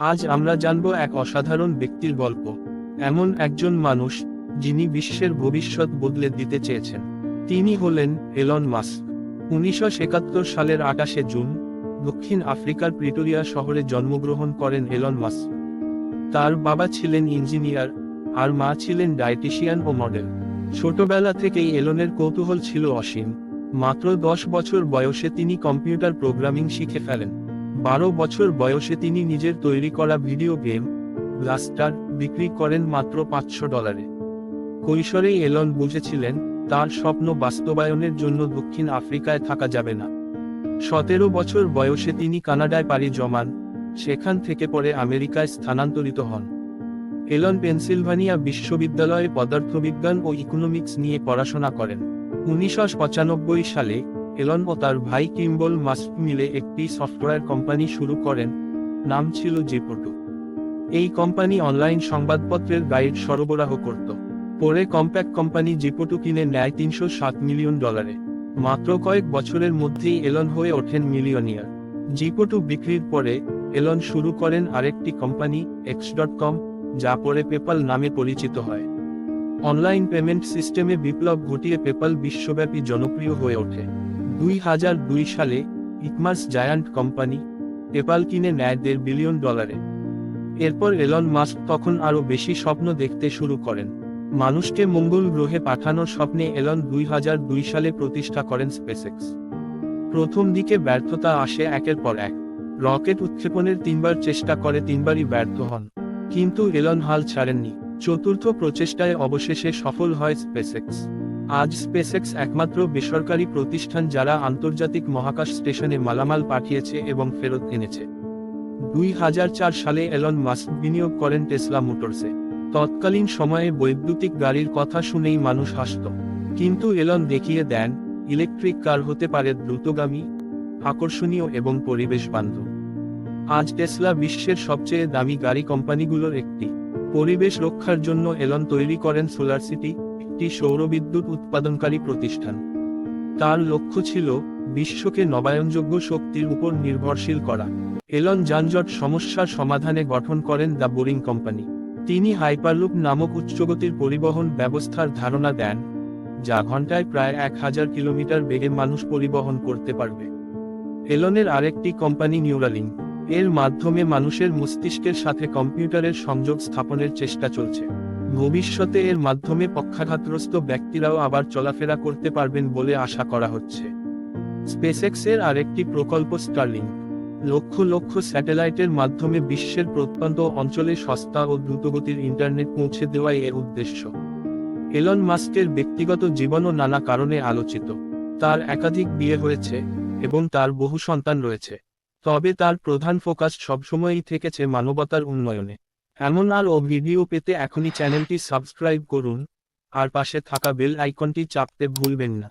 আজ আমরা জানব এক অসাধারণ ব্যক্তির গল্প। এমন একজন মানুষ, যিনি বিশ্বের ভবিষ্যৎ বদলে দিতে চেয়েছেন। তিনি হলেন এলন মাস্ক। উনিশশো একাত্তর সালের আকাশে জুন, দক্ষিণ আফ্রিকার প্রিটোরিয়া শহরে জন্মগ্রহণ করেন এলন মাস্ক। তার বাবা ছিলেন ইঞ্জিনিয়ার, আর মা ছিলেন ডায়েটিশিয়ান ও মডেল। ছোটবেলা থেকেই এলনের কৌতূহল ছিল অসীম। মাত্র দশ বছর বয়সে তিনি কম্পিউটার প্রোগ্রামিং শিখে ফেলেন। বারো বছর বয়সে তিনি নিজের তৈরি করা ভিডিও গেম, ব্লাস্টার, বিক্রি করেন মাত্র পাঁচশো ডলারে। কৈশোরেই এলন বুঝেছিলেন, তার স্বপ্ন বাস্তবায়নের জন্য দক্ষিণ আফ্রিকায় থাকা যাবে না। সতেরো বছর বয়সে তিনি কানাডায় পাড়ি জমান, সেখান থেকে পরে আমেরিকায় স্থানান্তরিত হন। এলন পেনসিলভানিয়া বিশ্ববিদ্যালয়ে পদার্থবিজ্ঞান ও ইকোনমিক্স নিয়ে পড়াশোনা করেন। উনিশশো পঁচানব্বই সালে এলন ও তার ভাই কিম্বল মাস্ক মিলে একটি সফটওয়্যার কোম্পানি শুরু করেন, নাম ছিল জেপোটো এই কোম্পানি অনলাইন সংবাদপত্রের গাইড সরবরাহ করত। পরে কম্প্যাক্ট কোম্পানি জিপোটো কিনে নেয় তিনশো সাত মিলিয়ন ডলারে মাত্র কয়েক বছরের মধ্যেই এলন হয়ে ওঠেন মিলিয়নিয়ার জিপোটো বিক্রির পরে এলন শুরু করেন আরেকটি কোম্পানি এক্স ডট কম যা পরে পেপাল নামে পরিচিত হয়। অনলাইন পেমেন্ট সিস্টেমে বিপ্লব ঘটিয়ে পেপাল বিশ্বব্যাপী জনপ্রিয় হয়ে ওঠে। দুই হাজার দুই সালে ইকমার্স জায়ান্ট কোম্পানি পেপাল কিনে নেয় দেড় বিলিয়ন ডলারে। এরপর এলন মাস্ক তখন আরও বেশি স্বপ্ন দেখতে শুরু করেন। মানুষকে মঙ্গল গ্রহে পাঠানোর স্বপ্নে এলন দুই দুই সালে প্রতিষ্ঠা করেন স্পেসেক্স প্রথম দিকে ব্যর্থতা আসে একের পর এক। রকেট উৎক্ষেপণের তিনবার চেষ্টা করে তিনবারই ব্যর্থ হন। কিন্তু এলন হাল ছাড়েননি। চতুর্থ প্রচেষ্টায় অবশেষে সফল হয় স্পেসেক্স আজ স্পেসেক্স একমাত্র বেসরকারি প্রতিষ্ঠান যারা আন্তর্জাতিক মহাকাশ স্টেশনে মালামাল পাঠিয়েছে এবং ফেরত এনেছে। দুই হাজার চার সালে এলন মাস্ক বিনিয়োগ করেন টেসলা মোটরসে। তৎকালীন সময়ে বৈদ্যুতিক গাড়ির কথা শুনেই মানুষ হাসত। কিন্তু এলন দেখিয়ে দেন, ইলেকট্রিক কার হতে পারে দ্রুতগামী, আকর্ষণীয় এবং পরিবেশ বান্ধব আজ টেসলা বিশ্বের সবচেয়ে দামি গাড়ি কোম্পানিগুলোর একটি। পরিবেশ রক্ষার জন্য এলন তৈরি করেন সোলার সিটি একটি সৌরবিদ্যুৎ উৎপাদনকারী প্রতিষ্ঠান। তার লক্ষ্য ছিল বিশ্বকে নবায়নযোগ্য শক্তির উপর নির্ভরশীল করা। এলন যানজট সমস্যার সমাধানে গঠন করেন দ্য বোরিং কোম্পানি। তিনি হাইপারলুপ নামক উচ্চগতির পরিবহন ব্যবস্থার ধারণা দেন, যা ঘন্টায় প্রায় এক হাজার কিলোমিটার বেগে মানুষ পরিবহন করতে পারবে। এলনের আরেকটি কোম্পানি নিউরালিঙ্ক এর মাধ্যমে মানুষের মস্তিষ্কের সাথে কম্পিউটারের সংযোগ স্থাপনের চেষ্টা চলছে। ভবিষ্যতে এর মাধ্যমে পক্ষাঘাতগ্রস্ত ব্যক্তিরাও আবার চলাফেরা করতে পারবেন বলে আশা করা হচ্ছে। স্পেসএক্সের আরেকটি প্রকল্প স্টারলিংক লক্ষ লক্ষ স্যাটেলাইটের মাধ্যমে বিশ্বের প্রত্যন্ত অঞ্চলে সস্তা ও দ্রুতগতির ইন্টারনেট পৌঁছে দেওয়াই এর উদ্দেশ্য। এলন মাস্কের ব্যক্তিগত জীবনও নানা কারণে আলোচিত। তার একাধিক বিয়ে হয়েছে এবং তার বহু সন্তান রয়েছে। তবে তার প্রধান ফোকাস সবসময়ই থেকেছে মানবতার উন্নয়নে। এমন আরও ভিডিও পেতে এখনই চ্যানেলটি সাবস্ক্রাইব করুন, আর পাশে থাকা বেল আইকনটি চাপতে ভুলবেন না।